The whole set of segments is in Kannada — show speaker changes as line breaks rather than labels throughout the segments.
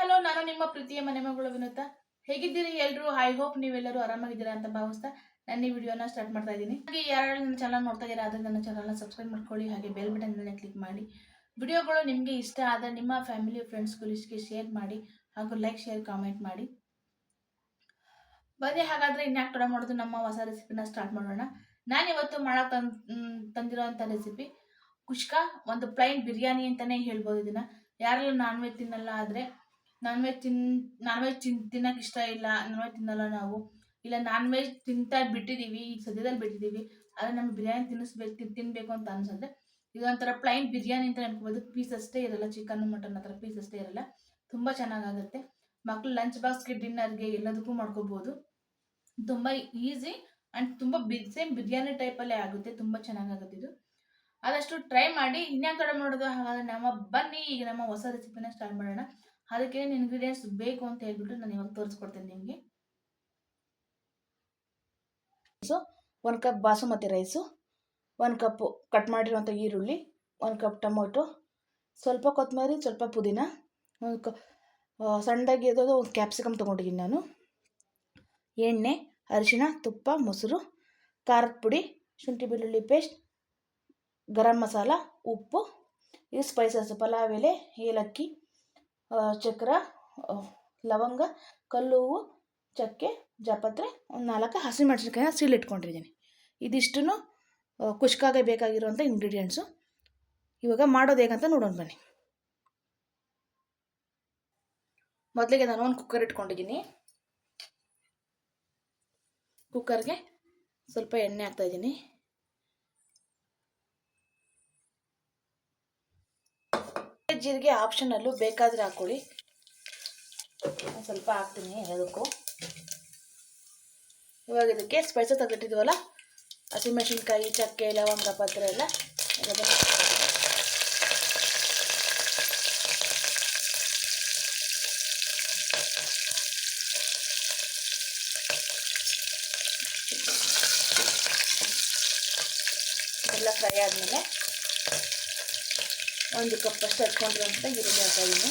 ಹಲೋ ನಾನು ನಿಮ್ಮ ಪ್ರೀತಿಯ ಮನೆ ಮಗಳು ವಿನುತ. ಹೇಗಿದ್ದೀರಿ ಎಲ್ಲರೂ ಐ ಹೋಪ್ ನೀವೆಲ್ಲರೂ ಆರಾಮಾಗಿದ್ದೀರಾ ಅಂತ ಭಾವಿಸ್ತಾ ನಾನು ಈ ವಿಡಿಯೋನ ಸ್ಟಾರ್ಟ್ ಮಾಡ್ತಾ ಇದ್ದೀನಿ. ಹಾಗೆ ಯಾರು ನನ್ನ ಚಾನಲ್ ನೋಡ್ತಾ ಇದ್ದೀರಾ, ಆದರೆ ನನ್ನ ಚಾನಲ್ನ ಸಬ್ಸ್ಕ್ರೈಬ್ ಮಾಡ್ಕೊಳ್ಳಿ, ಹಾಗೆ ಬೆಲ್ ಬಟನ್ ಕ್ಲಿಕ್ ಮಾಡಿ. ವಿಡಿಯೋಗಳು ನಿಮಗೆ ಇಷ್ಟ ಆದರೆ ನಿಮ್ಮ ಫ್ಯಾಮಿಲಿ ಫ್ರೆಂಡ್ಸ್ಗಳಿಗೆ ಶೇರ್ ಮಾಡಿ, ಹಾಗೂ ಲೈಕ್ ಶೇರ್ ಕಾಮೆಂಟ್ ಮಾಡಿ. ಬನ್ನಿ, ಹಾಗಾದರೆ ಇನ್ಯಾಕೆ ಕೂಡ ಮಾಡೋದು, ನಮ್ಮ ಹೊಸ ರೆಸಿಪಿನ ಸ್ಟಾರ್ಟ್ ಮಾಡೋಣ. ನಾನಿವತ್ತು ಮಾಡಕ್ ತಂದು ತಂದಿರೋಂಥ ರೆಸಿಪಿ ಕುಷ್ಕ, ಒಂದು ಪ್ಲೈನ್ ಬಿರಿಯಾನಿ ಅಂತಲೇ ಹೇಳ್ಬೋದು ಇದನ್ನು. ಯಾರೆಲ್ಲ ನಾನ್ ವೆಜ್ ತಿನ್ನಲ್ಲ ಆದ್ರೆ ನಾನ್ ವೆಜ್ ತಿನ್ ನಾನ್ ವೆಜ್ ತಿನ್, ತಿನ್ನಕ್ ಇಷ್ಟ ಇಲ್ಲ ನಾನ್ ವೆಜ್ ತಿನ್ನಲ್ಲ ನಾವು. ಇಲ್ಲ ನಾನ್ ವೆಜ್ ತಿಂತಾ ಬಿಟ್ಟಿದೀವಿ, ಈಗ ಸದ್ಯದಲ್ಲಿ ಬಿಟ್ಟಿದೀವಿ, ಆದ್ರೆ ನಮ್ಗೆ ಬಿರಿಯಾನಿ ತಿನ್ನಿಸ್ಬೇಕು, ತಿನ್- ತಿನ್ಬೇಕು ಅಂತ ಅನ್ಸುತ್ತೆ. ಇದೊಂಥರ ಪ್ಲೈನ್ ಬಿರಿಯಾನಿ ಅಂತ ಅನ್ಕೋಬೋದು ಪೀಸ್ ಅಷ್ಟೇ ಇರಲ್ಲ ಚಿಕನ್ ಮಟನ್ ಹತ್ರ ಪೀಸ್ ಅಷ್ಟೇ ಇರಲ್ಲ. ತುಂಬಾ ಚೆನ್ನಾಗಾಗುತ್ತೆ. ಮಕ್ಳು ಲಂಚ್ ಬಾಕ್ಸ್ಗೆ ಡಿನ್ನರ್ಗೆ ಎಲ್ಲದಕ್ಕೂ ಮಾಡ್ಕೋಬಹುದು ತುಂಬಾ ಈಸಿ ಅಂಡ್ ತುಂಬಾ ಸೇಮ್ ಬಿರಿಯಾನಿ ಟೈಪಲ್ಲೇ ಆಗುತ್ತೆ. ತುಂಬಾ ಚೆನ್ನಾಗಾಗುತ್ತೆ ಇದು. ಆದಷ್ಟು ಟ್ರೈ ಮಾಡಿ ಇನ್ಯಾಕೆ ಕಡೆ ಮಾಡೋದು ಹಾಗಾದ್ರೆ ನಮ್ಮ ಬನ್ನಿ, ಈಗ ನಮ್ಮ ಹೊಸ ರೆಸಿಪಿನ ಸ್ಟಾರ್ಟ್ ಮಾಡೋಣ. ಅದಕ್ಕೆ ಏನು ಇಂಗ್ರೀಡಿಯೆಂಟ್ಸ್ ಬೇಕು ಅಂತ ಹೇಳ್ಬಿಟ್ಟು ನಾನು ಇವಾಗ ತೋರಿಸ್ಕೊಡ್ತೇನೆ ನಿಮಗೆ. ಸೊ ಒಂದು ಕಪ್ ಬಾಸುಮತಿ ರೈಸು ಒಂದು ಕಪ್ಪು ಕಟ್ ಮಾಡಿರುವಂಥ ಈರುಳ್ಳಿ, ಒಂದು ಕಪ್ ಟೊಮೊಟೊ, ಸ್ವಲ್ಪ ಕೊತ್ತಂಬರಿ ಸ್ವಲ್ಪ ಪುದೀನ, ಒಂದು ಕ ಸಣ್ಣದಾಗಿ ಇರೋದು ಒಂದು ಕ್ಯಾಪ್ಸಿಕಮ್ ತೊಗೊಂಡಿದ್ದೀನಿ ನಾನು. ಎಣ್ಣೆ, ಅರಿಶಿಣ, ತುಪ್ಪ, ಮೊಸರು, ಖಾರದ ಪುಡಿ, ಶುಂಠಿ ಬೆಳ್ಳುಳ್ಳಿ ಪೇಸ್ಟ್ ಗರಂ ಮಸಾಲ, ಉಪ್ಪು ಇದು ಸ್ಪೈಸಸ್ ಪಲಾವ್ ಎಲೆ, ಏಲಕ್ಕಿ ಚಕ್ರ ಲವಂಗ, ಕಲ್ಲು, ಹೂವು, ಚಕ್ಕೆ ಜಾಪತ್ರೆ ಒಂದು ನಾಲ್ಕು ಹಸಿಮೆಣಸಿನ್ಕಾಯಿನ ಸೀಲ್ ಇಟ್ಕೊಂಡಿದ್ದೀನಿ. ಇದಿಷ್ಟು ಕುಷ್ಕಾಗೆ ಬೇಕಾಗಿರುವಂಥ ಇಂಗ್ರೀಡಿಯೆಂಟ್ಸು ಇವಾಗ ಮಾಡೋದು ಹೇಗಂತ ನೋಡೋಣ ಬನ್ನಿ. ಮೊದಲಿಗೆ ನಾನು ಒಂದು ಕುಕ್ಕರ್ ಇಟ್ಕೊಂಡಿದ್ದೀನಿ. ಕುಕ್ಕರ್ಗೆ ಸ್ವಲ್ಪ ಎಣ್ಣೆ ಹಾಕ್ತಾ ಇದ್ದೀನಿ ಜೀರಿಗೆ ಆಪ್ಷನಲ್ಲೂ ಬೇಕಾದರೆ ಹಾಕ್ಕೊಳ್ಳಿ. ಸ್ವಲ್ಪ ಹಾಕ್ತೀನಿ ಎಲ್ಲದಕ್ಕೂ ಇವಾಗ ಇದಕ್ಕೆ ಸ್ಪೈಸಸ್ ತೆಗೆದಿಟ್ಟಿದ್ವಲ್ಲ ಹಸಿಮೆಣಸಿನ್ಕಾಯಿ ಚಕ್ಕೆ, ಲವಂಗ ಪತ್ರ ಎಲ್ಲ ಫ್ರೈ ಆದಮೇಲೆ ಒಂದು ಕಪ್ಪಷ್ಟು ಹಚ್ಕೊಂಡಿರುವಂಥ ಈರುಳ್ಳಿ ಹಾಕ್ತಾ ಇದ್ದೀನಿ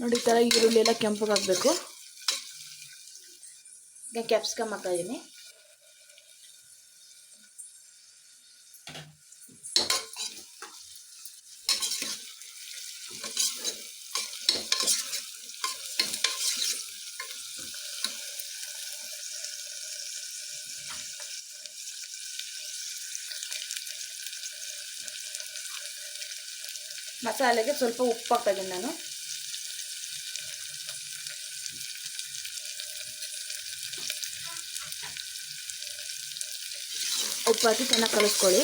ನೋಡಿ, ಈ ಥರ ಈರುಳ್ಳಿ ಎಲ್ಲ ಕೆಂಪಗಾಗಬೇಕು ಈಗ ಕ್ಯಾಪ್ಸಿಕಮ್ ಹಾಕಿದೀನಿ ಇದ್ದೀನಿ ಮಸಾಲೆಗೆ ಸ್ವಲ್ಪ ಉಪ್ಪು ಹಾಕ್ತಾ ಇದ್ದೀನಿ ನಾನು. ಉಪ್ಪು ಹಾಕಿ ಚೆನ್ನಾಗಿ ಕಲಿಸ್ಕೊಳ್ಳಿ.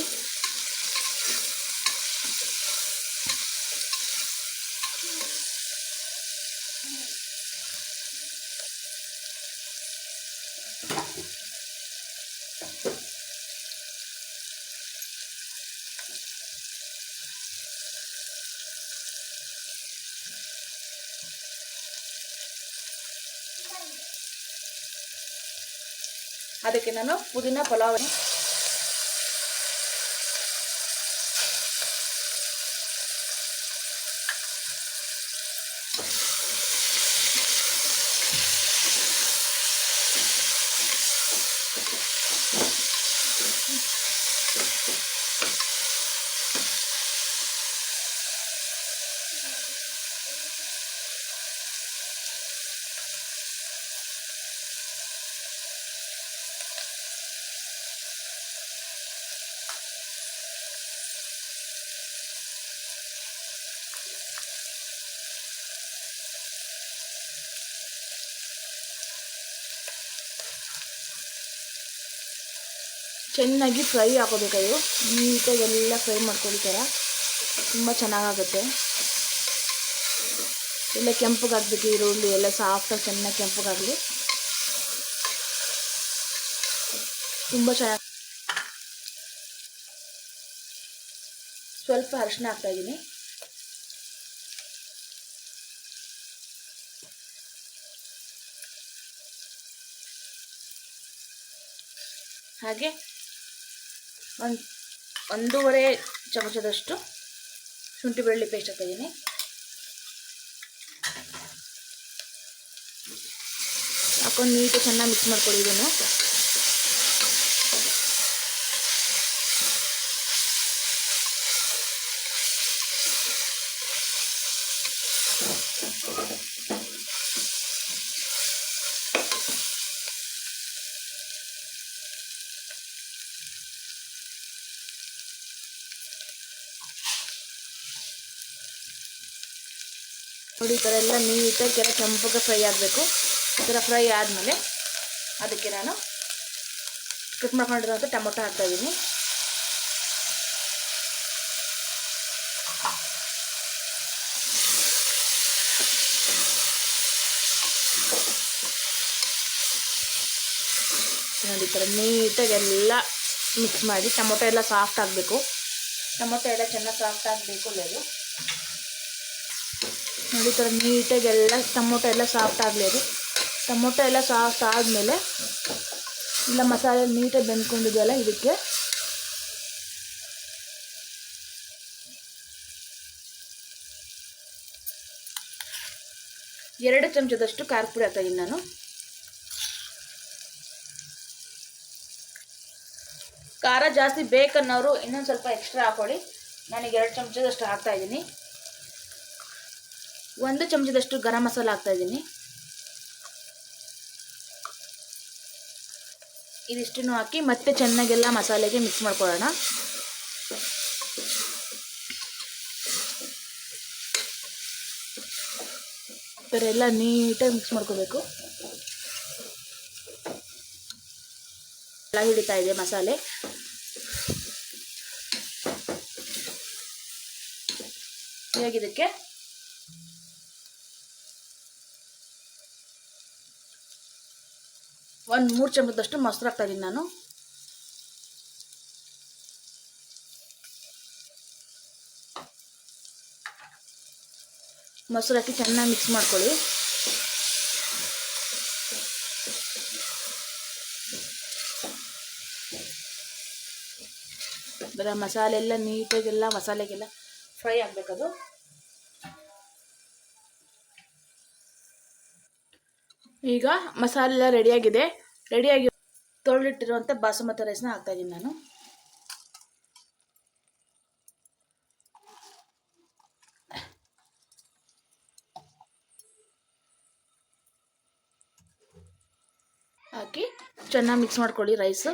ಅದಕ್ಕೆ ನಾನು ಪುದೀನ ಪಲಾವ್ ಚೆನ್ನಾಗಿ ಫ್ರೈ ಹಾಕೋಬೇಕದು ನೀಟಾಗಿ ಎಲ್ಲ ಫ್ರೈ ಮಾಡ್ಕೊಳ್ಳಿ ಥರ ತುಂಬ ಚೆನ್ನಾಗಾಗುತ್ತೆ. ಎಲ್ಲ ಕೆಂಪಗಾಗಬೇಕು ಈರುಳ್ಳಿ ಎಲ್ಲ ಸಾಫ್ಟಾಗಿ ಚೆನ್ನಾಗಿ ಕೆಂಪಗಾಗಲಿ. ತುಂಬ ಚೆನ್ನಾಗಿ ಸ್ವಲ್ಪ ಅರಿಶಿನ ಹಾಕ್ತಾಯಿದ್ದೀನಿ ಹಾಗೆ ಒಂದು ಒಂದೂವರೆ ಚಮಚದಷ್ಟು ಶುಂಠಿ ಬೆಳ್ಳಿ ಪೇಸ್ಟ್ ಹಾಕಿದ್ದೀನಿ ಹಾಕೊಂಡು ನೀಟು ಚೆನ್ನಾಗಿ ಮಿಕ್ಸ್ ಮಾಡ್ಕೊಳ್ಳಿ ಇದನ್ನು. ನೋಡಿ, ಈ ಥರ ಎಲ್ಲ ನೀಟಾಗಿ ಕೆಲ ಕೆಂಪಗೆ ಫ್ರೈ ಆಗಬೇಕು. ಈ ಥರ ಫ್ರೈ ಆದಮೇಲೆ ಅದಕ್ಕೆ ನಾನು ಕಟ್ ಮಾಡ್ಕೊಂಡಿರೋಂಥ ಟೊಮೊಟೊ ಹಾಕ್ತಾಯಿದ್ದೀನಿ ನೋಡಿ, ಈ ಥರ ನೀಟಾಗಿ ಎಲ್ಲ ಮಿಕ್ಸ್ ಮಾಡಿ ಟೊಮೊಟೊ ಎಲ್ಲ ಸಾಫ್ಟ್ ಆಗಬೇಕು. ಟೊಮೊಟೊ ಎಲ್ಲ ಚೆನ್ನಾಗಿ ಸಾಫ್ಟ್ ಆಗಬೇಕು ಅದು ನೋಡಿ ಥರ ನೀಟಾಗಿ ಎಲ್ಲ ಟೊಮೊಟೊ ಎಲ್ಲ ಸಾಫ್ಟ್ ಆಗಲಿ ಅದು ಟೊಮೊಟೊ ಎಲ್ಲ ಸಾಫ್ಟ್ ಆದಮೇಲೆ ಇಲ್ಲ ಮಸಾಲೆ ನೀಟಾಗಿ ಬೆಂದ್ಕೊಂಡಿದೆಯಲ್ಲ ಇದಕ್ಕೆ. ಎರಡು ಚಮಚದಷ್ಟು ಖಾರ ಪುಡಿ ಹಾಕ್ತೀನಿ ನಾನು. ಖಾರ ಜಾಸ್ತಿ ಬೇಕನ್ನೋರು ಇನ್ನೊಂದು ಸ್ವಲ್ಪ ಎಕ್ಸ್ಟ್ರಾ ಹಾಕೊಳ್ಳಿ. ನನಗೆ ಎರಡು ಚಮಚದಷ್ಟು ಹಾಕ್ತಾಯಿದ್ದೀನಿ ಒಂದು ಚಮಚದಷ್ಟು ಗರಂ ಮಸಾಲ ಹಾಕ್ತಾ ಇದ್ದೀನಿ. ಇದಿಷ್ಟನ್ನು ಹಾಕಿ ಮತ್ತೆ ಚೆನ್ನಾಗೆಲ್ಲ ಮಸಾಲೆಗೆ ಮಿಕ್ಸ್ ಮಾಡ್ಕೊಳ್ಳೋಣ. ಥರ ಎಲ್ಲ ನೀಟಾಗಿ ಮಿಕ್ಸ್ ಮಾಡ್ಕೋಬೇಕು. ಎಲ್ಲ ಹಿಡಿತಾ ಇದೆ ಮಸಾಲೆ. ಇವಾಗ ಇದಕ್ಕೆ ಒಂದು ಮೂರು ಚಮಚದಷ್ಟು ಮೊಸರು ಹಾಕ್ತಾಯಿದ್ದೀನಿ ನಾನು. ಮೊಸರು ಹಾಕಿ ಚೆನ್ನಾಗಿ ಮಿಕ್ಸ್ ಮಾಡ್ಕೊಳ್ಳಿ. ಬರೋ ಮಸಾಲೆ ಎಲ್ಲ ನೀಟಾಗೆಲ್ಲ ಮಸಾಲೆಗೆಲ್ಲ ಫ್ರೈ ಆಗಬೇಕದು. ಈಗ ಮಸಾಲೆ ಎಲ್ಲ ರೆಡಿಯಾಗಿದೆ ರೆಡಿಯಾಗಿ ತೊಳೆದಿಟ್ಟಿರುವಂಥ ಬಾಸುಮತಿ ರೈಸ್ನ ಹಾಕ್ತಾಯಿದ್ದೀನಿ ನಾನು. ಹಾಕಿ ಚೆನ್ನಾಗಿ ಮಿಕ್ಸ್ ಮಾಡ್ಕೊಳ್ಳಿ ರೈಸು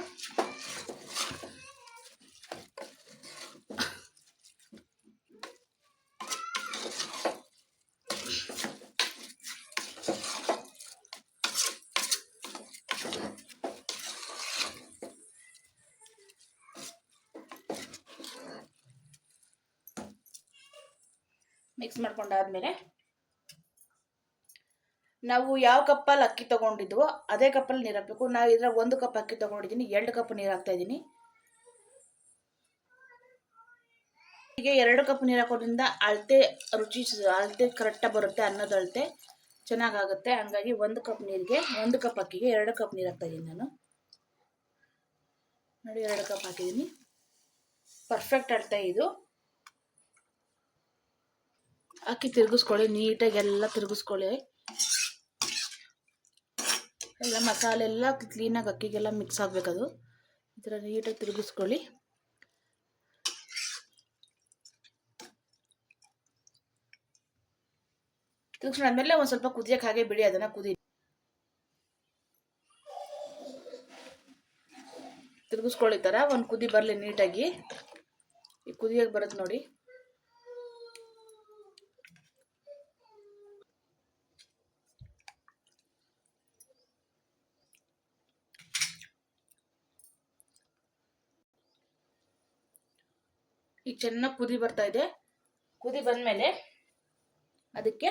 ಮಿಕ್ಸ್ ಮಾಡ್ಕೊಂಡಾದ್ಮೇಲೆ ನಾವು ಯಾವ ಕಪ್ಪಲ್ಲಿ ಅಕ್ಕಿ ತೊಗೊಂಡಿದ್ವೋ ಅದೇ ಕಪ್ಪಲ್ಲಿ ನೀರು ಹಾಕಬೇಕು. ನಾವು ಇದ್ರಾಗ ಒಂದು ಕಪ್ ಅಕ್ಕಿ ತೊಗೊಂಡಿದ್ದೀನಿ, ಎರಡು ಕಪ್ ನೀರು ಹಾಕ್ತಾ ಇದ್ದೀನಿ. ಹೀಗೆ ಎರಡು ಕಪ್ ನೀರು ಹಾಕೋದ್ರಿಂದ ಅಳತೆ ರುಚಿ ಅಳತೆ ಕರೆಕ್ಟಾಗಿ ಬರುತ್ತೆ ಅನ್ನದ ಅಳತೆ ಚೆನ್ನಾಗಾಗುತ್ತೆ. ಹಂಗಾಗಿ ಒಂದು ಕಪ್ ನೀರಿಗೆ ಒಂದು ಕಪ್ ಅಕ್ಕಿಗೆ ಎರಡು ಕಪ್ ನೀರು ಹಾಕ್ತಾ ಇದ್ದೀನಿ ನಾನು. ನೋಡಿ, ಎರಡು ಕಪ್ ಹಾಕಿದ್ದೀನಿ. ಪರ್ಫೆಕ್ಟ್ ಅಳತೆ ಇದು. ಅಕ್ಕಿ ತಿರುಗಿಸ್ಕೊಳ್ಳಿ ನೀಟಾಗಿ ಎಲ್ಲ ತಿರುಗಿಸ್ಕೊಳ್ಳಿ. ಎಲ್ಲ ಮಸಾಲೆ ಎಲ್ಲ ಕ್ಲೀನಾಗಿ ಅಕ್ಕಿಗೆಲ್ಲ ಮಿಕ್ಸ್ ಆಗಬೇಕದು. ಈ ಥರ ನೀಟಾಗಿ ತಿರುಗಿಸ್ಕೊಳ್ಳಿ. ತಿರುಗಿಸ್ಕೊಂಡಾದ್ಮೇಲೆ ಒಂದು ಸ್ವಲ್ಪ ಕುದಿಯೋಕೆ ಹಾಗೆ ಬಿಡಿ, ಅದನ್ನು ಕುದಿ ತಿರುಗಿಸ್ಕೊಳ್ಳಿ ಥರ ಒಂದು ಕುದಿ ಬರಲಿ ನೀಟಾಗಿ. ಈ ಕುದಿಯೋಕೆ ಬರುತ್ತೆ ನೋಡಿ. ಈಗ ಚೆನ್ನಾಗಿ ಕುದಿ ಬರ್ತಾ ಇದೆ. ಕುದಿ ಬಂದಮೇಲೆ ಅದಕ್ಕೆ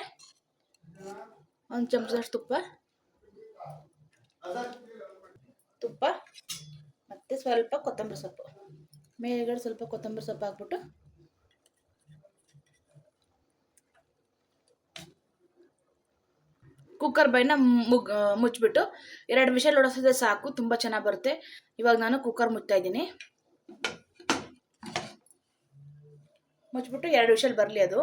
ಒಂದು ಚಮಚದಷ್ಟು ತುಪ್ಪ. ತುಪ್ಪ ಮತ್ತು ಸ್ವಲ್ಪ ಕೊತ್ತಂಬರಿ ಸೊಪ್ಪು. ಮೇಲ್ಗಡೆ ಸ್ವಲ್ಪ ಕೊತ್ತಂಬರಿ ಸೊಪ್ಪು ಹಾಕ್ಬಿಟ್ಟು ಕುಕ್ಕರ್ ಬೈನ ಮುಗ್ ಮುಚ್ಚಿಬಿಟ್ಟು ಎರಡು ವಿಷಲ್ ಹೊಡೆಸಿದ್ರೆ ಸಾಕು, ತುಂಬ ಚೆನ್ನಾಗಿ ಬರುತ್ತೆ. ಇವಾಗ ನಾನು ಕುಕ್ಕರ್ ಮುಚ್ತಾ ಇದ್ದೀನಿ. ಮುಚ್ಚಿಬಿಟ್ಟು ಎರಡು ವಿಷಲ್ ಬರಲಿ ಅದು.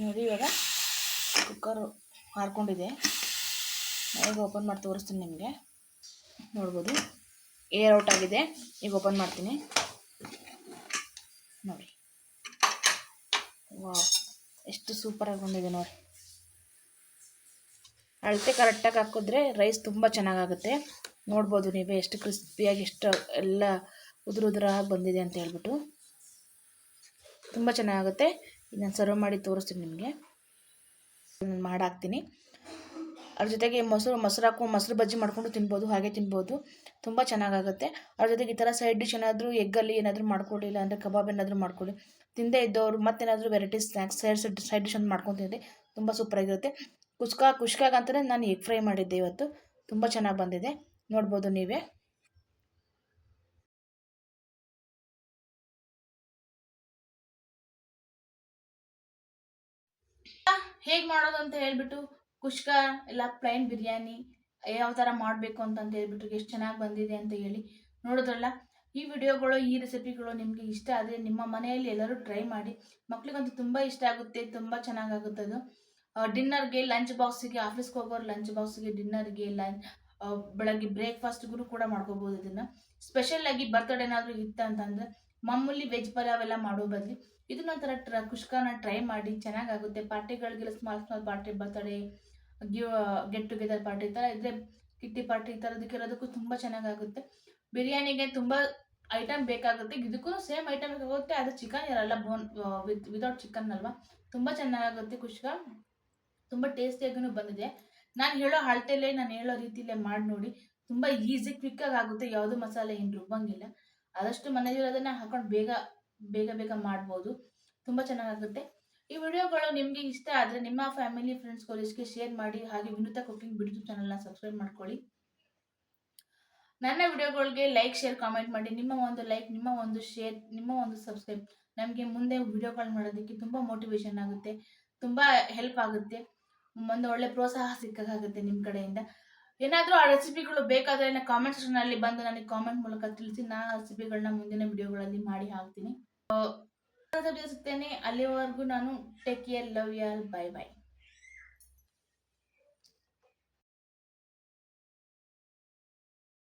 ನೋಡಿ ಇವಾಗ ಕುಕ್ಕರ್ ಹಾರ್ಕೊಂಡಿದೆ ಈಗ ಓಪನ್ ಮಾಡಿ ತೋರಿಸ್ತೀನಿ ನಿಮಗೆ. ನೋಡ್ಬೋದು. ಏರ್ ಔಟ್ ಆಗಿದೆ. ಈಗ ಓಪನ್ ಮಾಡ್ತೀನಿ. ನೋಡಿ. ವಾವ್ ಎಷ್ಟು ಸೂಪರಾಗಿ ಬಂದಿದೆ ನೋಡಿ. ಅಳತೆ ಕರೆಕ್ಟಾಗಿ ಹಾಕಿದ್ರೆ ರೈಸ್ ತುಂಬ ಚೆನ್ನಾಗಾಗುತ್ತೆ. ನೋಡ್ಬೋದು ನೀವೇ ಎಷ್ಟು ಕ್ರಿಸ್ಪಿಯಾಗಿ ಎಷ್ಟು ಎಲ್ಲ ಉದುರು ಉದುರಾಗಿ ಬಂದಿದೆ ಅಂತ ಹೇಳ್ಬಿಟ್ಟು. ತುಂಬ ಚೆನ್ನಾಗುತ್ತೆ ಇದನ್ನು ಸರ್ವ್ ಮಾಡಿ ತೋರಿಸ್ತೀನಿ ನಿಮಗೆ. ಮಾಡಾಕ್ತೀನಿ ಅದ್ರ ಜೊತೆಗೆ ಮೊಸರು ಮೊಸರು ಹಾಕೊಂಡು ಮೊಸರು ಬಜ್ಜಿ ಮಾಡಿಕೊಂಡು ತಿನ್ಬೋದು, ಹಾಗೆ ತಿನ್ಬೋದು. ತುಂಬ ಚೆನ್ನಾಗಾಗುತ್ತೆ. ಅದ್ರ ಜೊತೆಗೆ ಈ ಥರ ಸೈಡ್ ಡಿಶ್ ಏನಾದರೂ ಎಗ್ಗಲ್ಲಿ ಏನಾದರೂ ಮಾಡ್ಕೊಳ್ಳಿ ಇಲ್ಲ ಅಂದರೆ ಕಬಾಬ್ ಏನಾದರೂ ಮಾಡ್ಕೊಳ್ಳಿ ತಿಂದೇ ಇದ್ದವರು ಮತ್ತೇನಾದರೂ variety snacks side side side dish ಅಂತ ಮಾಡ್ಕೊಂಡು ತಿಂದರೆ ತುಂಬ ಸೂಪರಾಗಿರುತ್ತೆ ಕುಷ್ಕ ಕುಷ್ಕಾಗಂತಲೇ ನಾನು ಎಗ್ ಫ್ರೈ ಮಾಡಿದ್ದೆ ಇವತ್ತು. ತುಂಬ ಚೆನ್ನಾಗಿ ಬಂದಿದೆ. ನೋಡ್ಬೋದು ನೀವೇ. ಹೇಗೆ ಮಾಡೋದು ಅಂತ ಹೇಳ್ಬಿಟ್ಟು ಕುಷ್ಕ ಇಲ್ಲ ಪ್ಲೈನ್ ಬಿರಿಯಾನಿ ಯಾವ ಥರ ಮಾಡಬೇಕು ಅಂತಂತ ಹೇಳ್ಬಿಟ್ಟು ಎಷ್ಟು ಚೆನ್ನಾಗಿ ಬಂದಿದೆ ಅಂತ ಹೇಳಿ ನೋಡಿದ್ರಲ್ಲ. ಈ ವಿಡಿಯೋಗಳು, ಈ ರೆಸಿಪಿಗಳು ನಿಮಗೆ ಇಷ್ಟ ಆದರೆ ನಿಮ್ಮ ಮನೆಯಲ್ಲಿ ಎಲ್ಲರೂ ಟ್ರೈ ಮಾಡಿ. ಮಕ್ಳಿಗಂತೂ ತುಂಬ ಇಷ್ಟ ಆಗುತ್ತೆ, ತುಂಬ ಚೆನ್ನಾಗಾಗುತ್ತೆ ಅದು. ಡಿನ್ನರ್ಗೆ ಲಂಚ್ ಬಾಕ್ಸಿಗೆ ಆಫೀಸ್ಗೆ ಹೋಗೋರು ಲಂಚ್ ಬಾಕ್ಸಿಗೆ ಡಿನ್ನರ್ಗೆ ಲಂಚ್ ಬೆಳಗ್ಗೆ ಬ್ರೇಕ್ಫಾಸ್ಟ್ಗೂ ಕೂಡ ಮಾಡ್ಕೋಬೋದು ಇದನ್ನು. ಸ್ಪೆಷಲ್ ಆಗಿ ಬರ್ತ್ಡೇ ಏನಾದರೂ ಇತ್ತು ಅಂತಂದ್ರೆ, ಮಾಮೂಲಿ ವೆಜ್ ಪಲಾವ್ ಎಲ್ಲ ಮಾಡೋ ಬದಲು ಇದನ್ನೊಂಥರ ಟ್ರ ಕುಷ್ಕನ ಟ್ರೈ ಮಾಡಿ ಚೆನ್ನಾಗಾಗುತ್ತೆ. ಪಾರ್ಟಿಗಳಿಗೆಲ್ಲ small small party birthday give get together party ಈ ಥರ ಇದ್ರೆ ಕಿಟ್ಟಿ ಪಾರ್ಟಿ ಈ ಥರದಕ್ಕೆ ಇರೋದಕ್ಕೂ ತುಂಬ ಚೆನ್ನಾಗಾಗುತ್ತೆ. ಬಿರಿಯಾನಿಗೆ ತುಂಬ ಐಟಮ್ ಬೇಕಾಗುತ್ತೆ. ಇದಕ್ಕೂ ಸೇಮ್ ಐಟಮ್ ಬೇಕಾಗುತ್ತೆ ಅದು ಚಿಕನ್ ಇರಲ್ಲ ಬೋನ್ ವಿತ್ ವಿತೌಟ್ ಚಿಕನ್ ಅಲ್ವಾ? ತುಂಬ ಚೆನ್ನಾಗಾಗುತ್ತೆ ಕುಷ್ಕ. ತುಂಬ ಟೇಸ್ಟಿಯಾಗೂ ಬಂದಿದೆ. ನಾನು ಹೇಳೋ ಅಳತೆಯಲ್ಲೇ ನಾನು ಹೇಳೋ ರೀತಿಯಲ್ಲೇ ಮಾಡಿ ನೋಡಿ. ತುಂಬ ಈಸಿ ಕ್ವಿಕ್ಕಾಗಿ ಆಗುತ್ತೆ. ಯಾವುದು ಮಸಾಲೆ ಏನು ರುಬ್ಬಂಗಿಲ್ಲ ಆದಷ್ಟು ಮನೆಯಲ್ಲಿರೋದನ್ನ ಹಾಕೊಂಡು ಬೇಗ ಬೇಗ ಬೇಗ ಮಾಡ್ಬೋದು. ತುಂಬ ಚೆನ್ನಾಗಾಗುತ್ತೆ. ಈ ವಿಡಿಯೋಗಳು ನಿಮಗೆ ಇಷ್ಟ ಆದರೆ ನಿಮ್ಮ ಫ್ಯಾಮಿಲಿ ಫ್ರೆಂಡ್ಸ್ ಕಾಲೇಜ್ಗೆ ಶೇರ್ ಮಾಡಿ. ಹಾಗೆ ವಿನೂತ ಕುಕಿಂಗ್ ಬಿಡ್ತು ಚಾನಲ್ನ ಸಬ್ಸ್ಕ್ರೈಬ್ ಮಾಡ್ಕೊಳ್ಳಿ. ನನ್ನ ವಿಡಿಯೋಗಳಿಗೆ ಲೈಕ್ ಶೇರ್ ಕಾಮೆಂಟ್ ಮಾಡಿ. ನಿಮ್ಮ ಒಂದು ಲೈಕ್ ನಿಮ್ಮ ಒಂದು ಶೇರ್ ನಿಮ್ಮ ಒಂದು ಸಬ್ಸ್ಕ್ರೈಬ್ ನಮಗೆ ಮುಂದೆ ವಿಡಿಯೋಗಳು ಮಾಡೋದಕ್ಕೆ ತುಂಬ ಮೋಟಿವೇಶನ್ ಆಗುತ್ತೆ. ತುಂಬ ಹೆಲ್ಪ್ ಆಗುತ್ತೆ. ಒಂದು ಒಳ್ಳೆ ಪ್ರೋತ್ಸಾಹ ಸಿಕ್ಕಾಗುತ್ತೆ ನಿಮ್ಮ ಕಡೆಯಿಂದ. ಏನಾದರೂ ಆ ರೆಸಿಪಿಗಳು ಬೇಕಾದರೆ ನಾನು ಕಾಮೆಂಟ್ ಸೆಕ್ಷನಲ್ಲಿ ಬಂದು ನನಗೆ ಕಾಮೆಂಟ್ ಮೂಲಕ ತಿಳಿಸಿ, ನಾ ರೆಸಿಪಿಗಳನ್ನ ಮುಂದಿನ ವಿಡಿಯೋಗಳಲ್ಲಿ ಮಾಡಿ ಹಾಕ್ತೀನಿ. ಅಲ್ಲಿವರೆಗೂ ನಾನು take care love y'all bye bye